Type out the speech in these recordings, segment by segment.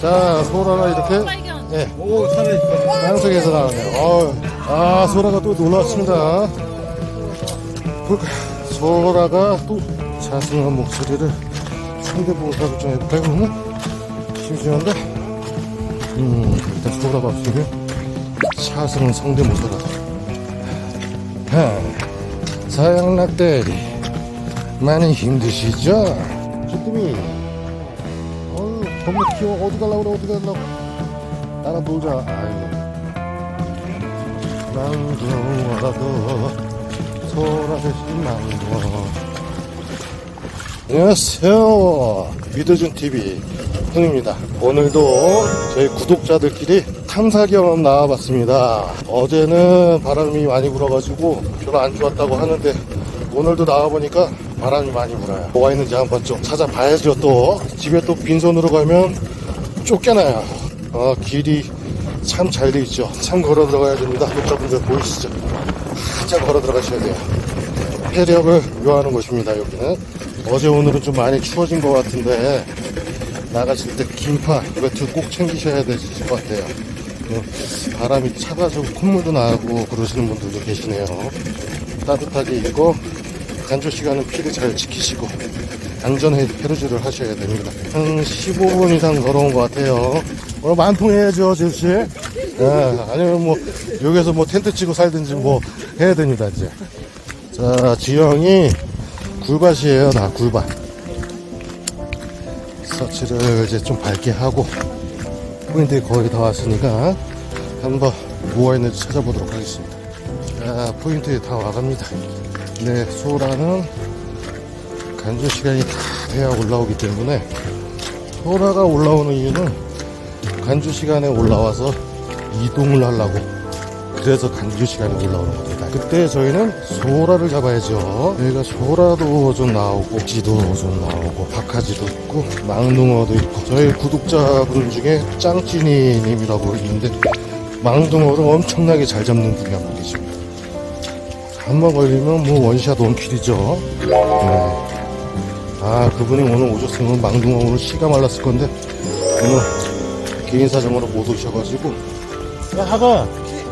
자, 소라가 이렇게, 발견. 예, 오. 땅속에서 나오네요. 아, 소라가 또 놀랐습니다. 소라가 또 자승한 목소리를 상대보호사를 좀 해볼까요, 그러면? 심심한데? 음, 일단 소라가 없으면 차승은 성대모사라도. 하, 사양락대리, 많이 힘드시죠? 주뜸이, 겁나 귀여워. 어디 가려고 그래, 어디 가려고. 나랑 놀자. 아이고. 망둥어라도 소라 대신 망둥어. 안녕하세요. 믿어준 TV 형입니다. 오늘도 저희 구독자들끼리 탐사 경험 나와봤습니다. 어제는 바람이 많이 불어가지고 별로 안 좋았다고 하는데 오늘도 나와보니까 바람이 많이 불어요. 뭐가 있는지 한번 좀 찾아봐야죠 또. 집에 또 빈손으로 가면 쫓겨나요. 어, 길이 참 잘 돼 있죠. 참 걸어 들어가야 됩니다. 구독자분들 보이시죠? 한참 걸어 들어가셔야 돼요. 폐력을 요하는 곳입니다. 여기는 어제 오늘은 좀 많이 추워진 것 같은데 나가실 때 긴파 외투 꼭 챙기셔야 되실 것 같아요. 어, 바람이 차가지고 콧물도 나고 그러시는 분들도 계시네요. 따뜻하게 입고 간조 시간은 피를 잘 지키시고 안전 해루지를 하셔야 됩니다. 한 15분 이상 걸어온 것 같아요. 오늘 만통 해야죠, 제수씨. 예, 아니면 뭐, 여기서 뭐 텐트 치고 살든지 뭐 해야 됩니다, 이제. 자, 지형이 굴밭이에요, 다 굴밭. 서치를 이제 좀 밝게 하고, 포인트 거의 다 왔으니까, 한번 뭐가 있는지 찾아보도록 하겠습니다. 자, 포인트에 다 와갑니다. 네, 소라는 간주 시간이 다 돼야 올라오기 때문에, 소라가 올라오는 이유는 간주 시간에 올라와서 이동을 하려고 그래서 간주 시간에 올라오는 겁니다. 그때 저희는 소라를 잡아야죠. 여기가 소라도 좀 나오고 지도 좀 나오고 박하지도 있고 망둥어도 있고 저희 구독자분 중에 짱찐이님이라고 있는데 망둥어를 엄청나게 잘 잡는 분이 한 분 계십니다. 한번 걸리면 뭐 원샷 원킬이죠. 네. 아 그분이 오늘 오셨으면 망둥어 오늘 씨가 말랐을 건데 오늘 개인 사정으로 못 오셔가지고 야 하가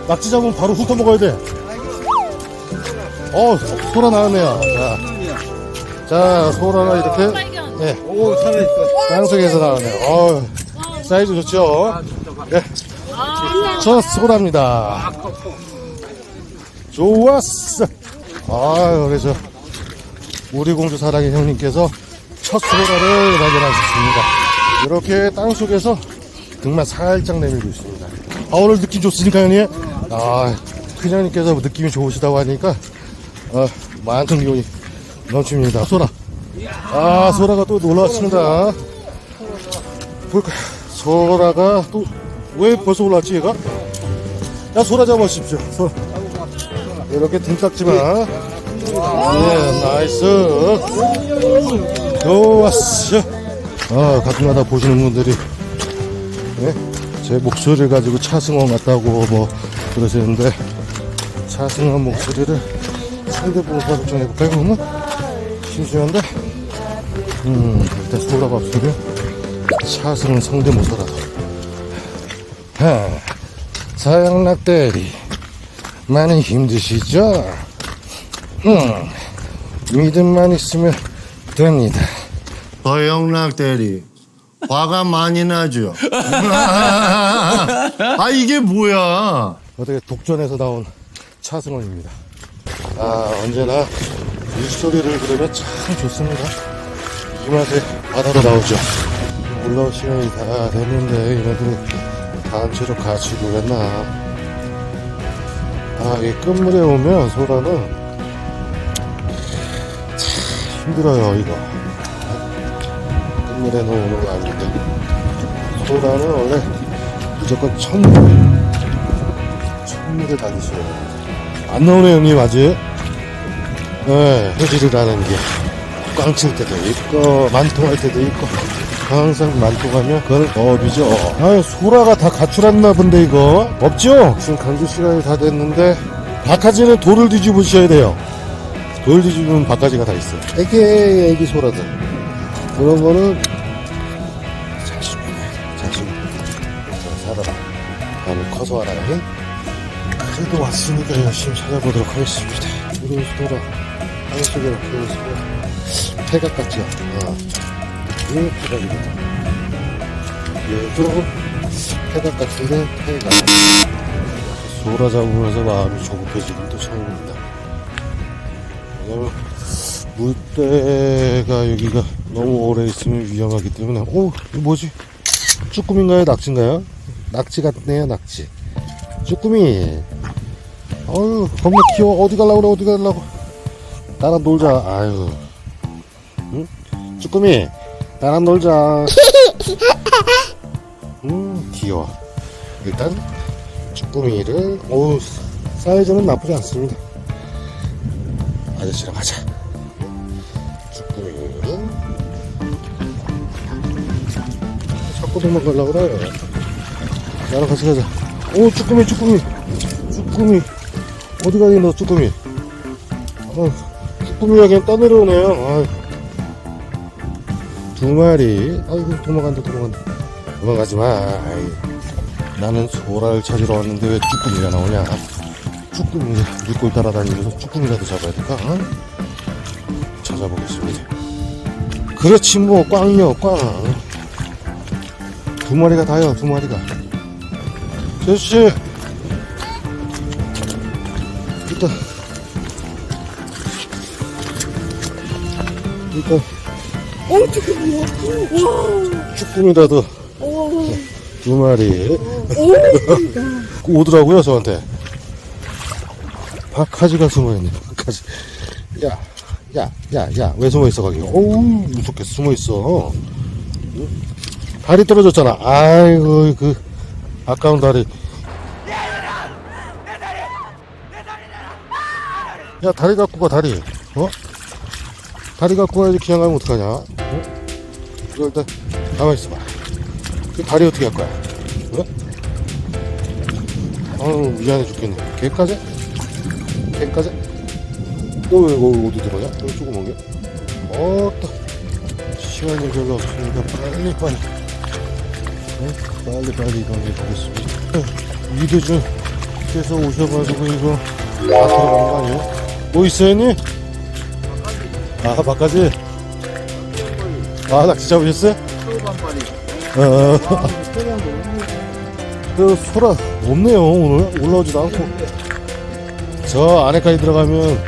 낙지 잡으면 바로 훑어 먹어야 돼. 어 소라 나왔네요. 자, 자 소라가 이렇게 발견. 예 오, 살아 있어. 땅속에서 나왔네요. 어 사이즈 좋죠. 예, 아, 저 소라입니다. 좋았어. 아 그래서 우리 공주 사랑의 형님께서 첫 소라를 발견하셨습니다. 이렇게 땅 속에서 등만 살짝 내밀고 있습니다. 아, 오늘 느낌 좋습니까, 형님? 아, 큰형님께서 느낌이 좋으시다고 하니까, 어, 만큼 기운이 넘칩니다. 소라. 아, 소라가 또 놀라왔습니다. 볼까 소라가 또, 왜 벌써 올라왔지, 얘가? 야, 소라 잡아주십시오. 소라. 이렇게 등딱지만. 예, 나이스. 좋았어. 아, 가끔가다 보시는 분들이, 예? 제 목소리를 가지고 차승원 같다고 뭐 그러시는데, 차승원 목소리를 상대보호사를 좀 해볼까요, 그러면? 심심한데? 음, 일단 소라가 없으면 차승은 성대모사라도. 하, 사양락대리, 많이 힘드시죠? 음, 믿음만 있으면 됩니다. 서영락 대리 화가 많이 나죠. 아 이게 뭐야? 어떻게 독전에서 나온 차승원입니다. 아, 언제나 물소리를 들으면 참 좋습니다. 이 맛에 바다로 나오죠. 올라올 시간이 다 됐는데, 얘네들이 다음 주로 가지고 갔나. 아, 이 끝물에 오면 소라는 참 힘들어요, 이거. 끝물에 오는 거 아닌데. 소라는 원래 무조건 천물. 천물에 다니셔야 돼요. 안 나오네, 형님, 아직. 예, 해지를 하는 게. 꽝칠 때도 있고, 만통할 때도 있고. 항상 만통하면 그건 업이죠. 아, 소라가 다 가출했나 본데, 이거. 없죠? 지금 강조 시간이 다 됐는데, 바카지는 돌을 뒤집으셔야 돼요. 돌 뒤집으면 바카지가 다 있어요. 애기, 애기 소라들. 그런 거는 자신, 자신. 살아라. 다음에 커서 알아요. 그래도 왔으니까 열심히 찾아보도록 하겠습니다. 이런 소라 한 속에 넣고 태각 같죠? 어. 이 태각입니다. 얘도 태각 같은데 태각. 소라 잡으면서 마음이 조급해지는 또 처음입니다. 왜냐면 물때가 여기가 너무 오래 있으면 위험하기 때문에 오 이거 뭐지? 쭈꾸미인가요? 낙지인가요? 낙지 같네요 낙지 쭈꾸미 어휴 겁나 귀여워 어디 갈라고 그래 어디 갈라고 나랑 놀자 아유 응? 쭈꾸미 나랑 놀자. 음 귀여워. 일단 쭈꾸미를 오 사이즈는 나쁘지 않습니다. 아저씨랑 가자. 쭈꾸미 자꾸 도망가려고 그래. 나랑 같이 가자. 오 쭈꾸미 쭈꾸미. 쭈꾸미. 어디 가니 너 쭈꾸미? 어, 쭈꾸미가 그냥 떠내려오네요. 아유. 두 마리. 아이고 도망간다 도망간다. 도망가지 마. 아이. 나는 소라를 찾으러 왔는데 왜 쭈꾸미가 나오냐? 쭈꾸미 물골 따라다니면서 쭈꾸미라도 잡아야 될까? 어? 찾아보겠습니다. 그렇지 뭐 꽝이요 꽝. 두 마리가 다요 두 마리가. 제수씨! 일단. 일단 어, 쭈꾸미야. 와. 쭈꾸미라도 오. 두 마리 오. 오더라고요 저한테 박하지가 숨어있네 박하지 야 야 야 야 왜 숨어있어 거기 어우 무섭게 숨어있어 응? 다리 떨어졌잖아 아이고 그 아까운 다리 야 다리 갖고 가 다리 어? 다리 갖고 가야지 그냥 가면 어떡하냐 어? 이거 일단 가만있어 봐그 다리 어떻게 할 거야 어? 아유 미안해 죽겠네 개까지? 개까지? 너왜 어디 들어가냐? 여기 조그만 게? 어따 시간이 별로 없으니까 빨리 빨리 네? 빨리 빨리 이동해 보겠습니다 이도준 께서 오셔가지고 이거 다 들어가는 거 아니에요? 뭐 있어요 니? 아 바까지? 아 낚시 잡으셨어요? 어, 그 소라 없네요 오늘. 올라오지도 않고. 저 안에까지 들어가면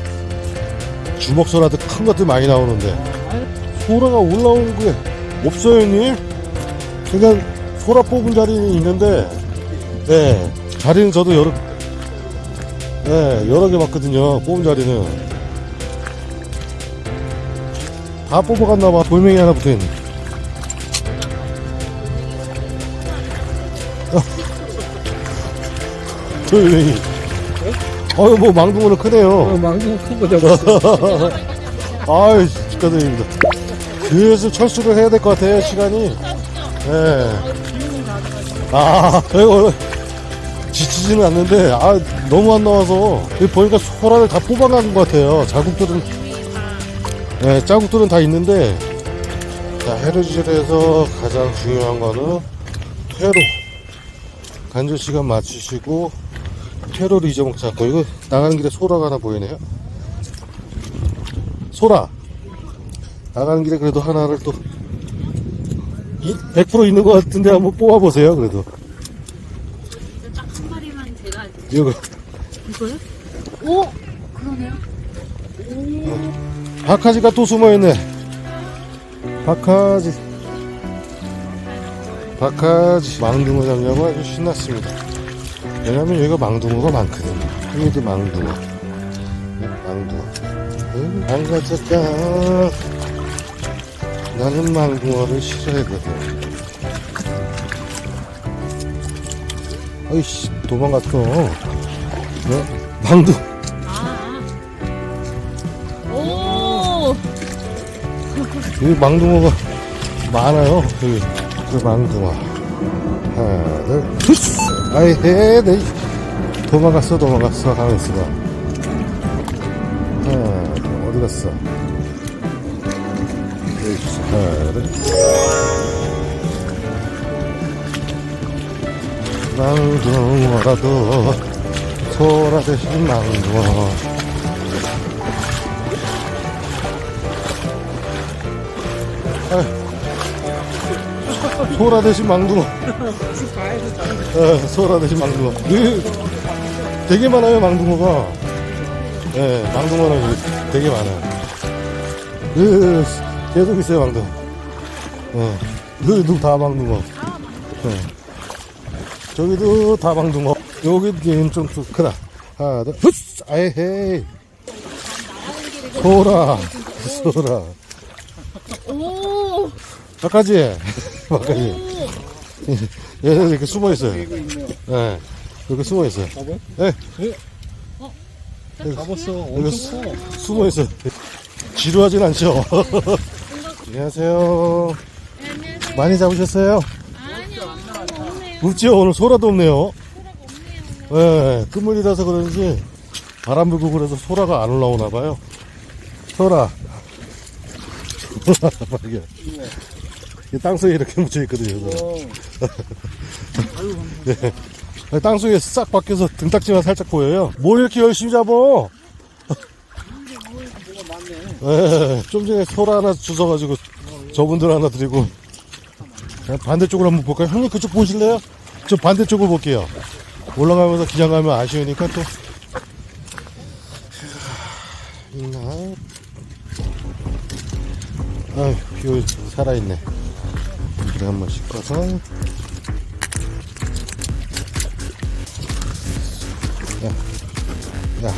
주먹 소라도 큰 것들 많이 나오는데. 소라가 올라오는 게 없어요 형님? 그냥 소라 뽑은 자리는 있는데 네 자리는 저도 여러 네 여러 개 봤거든요 뽑은 자리는 다 뽑아갔나봐. 돌멩이 하나 붙어있네. 돌멩이. 어유 뭐 망둥어는 크네요. 망둥어 큰거 잡았어. 아유 축하드립니다. 그래서 철수를 해야 될 것 같아요 시간이. 예. 아 이거 지치지는 않는데 아 너무 안 나와서. 보니까 소라를 다 뽑아간 것 같아요. 자국들은 예, 자국들은 다 있는데 자 해루질에서 가장 중요한 거는 퇴로. 간절 시간 맞추시고 퇴로를 잊어먹지 않고. 이거 나가는 길에 소라가 하나 보이네요. 소라. 나가는 길에 그래도 하나를 또 100% 있는 것 같은데 한번 뽑아보세요 그래도. 딱 한 마리만 제가 이거. 이거요? 오. 박하지가 또 숨어있네. 박하지. 박하지 망둥어 잡냐고 아주 신났습니다. 왜냐면 여기가 망둥어가 많거든요. 여기도 망둥어. 네, 망둥어. 응, 안 가졌다. 나는 망둥어를 싫어하거든. 어이씨 도망갔어. 네? 망둥어 여기 망둥어가 많아요. 여기 그 망둥어. 하나, 둘, 푸스! 아이, 해, 네. 도망갔어, 도망갔어. 가만 있어봐. 하나, 둘, 어디 갔어? 여기. 하나, 둘. 망둥어라도 소라 대신 망둥어 소라 대신 망둥어 예, 소라 대신 망둥어 이, 되게 많아요 망둥어가 예, 망둥어는 되게 많아요 그, 계속 있어요 망둥어 어, 여기도 다 망둥어 어. 저기도 다방둥어. 여기 좀 크다. 하나, 둘, 훗! 아이헤이. 소라. 소라. 오! 바까지. 바까지. 얘들 이렇게 숨어 있어요. 예. 이렇게 숨어 있어요. 가봐? 예. 가봤어. 여기 엄청 수- 커. 숨어 있어요. 지루하진 않죠? 안녕하세요. 많이 잡으셨어요? 아니요, 없네요. 없지요? 오늘 소라도 없네요. 예, 끝물이라서 그런지 바람 불고 그래서 소라가 안 올라오나 봐요. 소라. 소라 발견. 이 땅속에 이렇게 묻혀 있거든요. 어. 예. 땅속에 싹 박혀서 등딱지만 살짝 보여요. 뭘 이렇게 열심히 잡어? 예, 좀 전에 소라 하나 주워가지고 저분들 하나 드리고 그냥 반대쪽으로 한번 볼까요? 형님 그쪽 보실래요? 저 반대쪽을 볼게요. 올라가면서 그냥 가면 아쉬우니까 또 있나? 아휴, 비 살아있네. 물에 한번 씻어서 야, 야.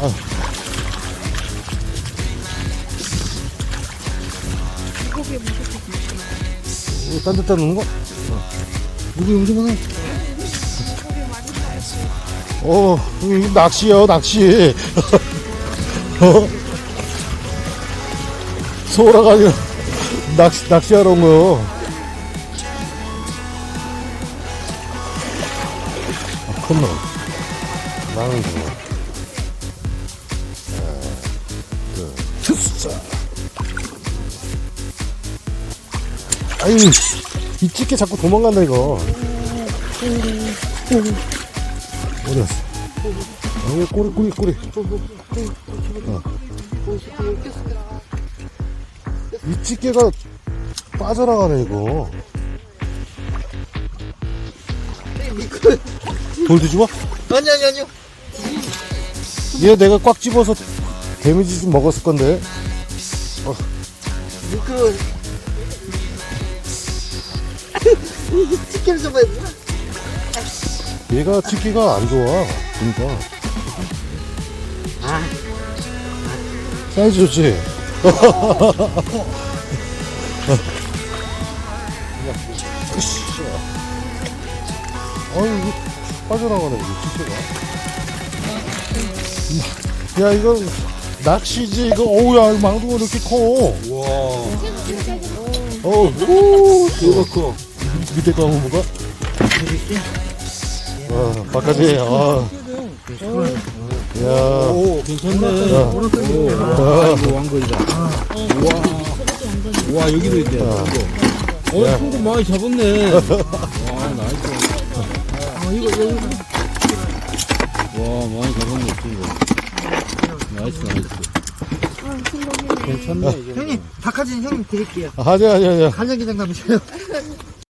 아. 이거 딴 데다 놓는 거? 이거 용서 많아. 어, 이거 낚시요, 낚시. 어? 소라가 아니라 낚시, 낚시하러 온 거요. 아, 큰 놈. 망고. 투사. 아유, 이 찌개 자꾸 도망간다, 이거. 어디 갔어? 여기 꼬리, 꼬리, 꼬리. 어. 이 찌개가 빠져나가네, 이거. 돌 뒤집어? 아니 아니 아니요 얘 내가 꽉 집어서 데미지 좀 먹었을 건데. 그 치킨을 잡아야 되나? 얘가 치기가 안 좋아. 그러니까. 아 사이즈 좋지? 아유, 빠져나가네, 이거 치기가. 야, 이거 낚시지, 이거, 어우, 야, 이거 망둥어 이렇게 커. 와. 어우, 오, 이거 커. 밑에 거 한번 볼까? 아, 바깥에, 아. 야, 오, 괜찮네. 야. 오, 아. 왕거리다. 우와. 우와, 여기도 있대. 어, 큰거 많이 잡았네. 와, 나이스. 아, 이거, 이거. 와, 많이 잡았네, 큰 거. 나이스, 나이스. 괜찮네. 형님 박하진 형님 드릴게요 아니야, 아니야, 아니야. 간장게장 담으세요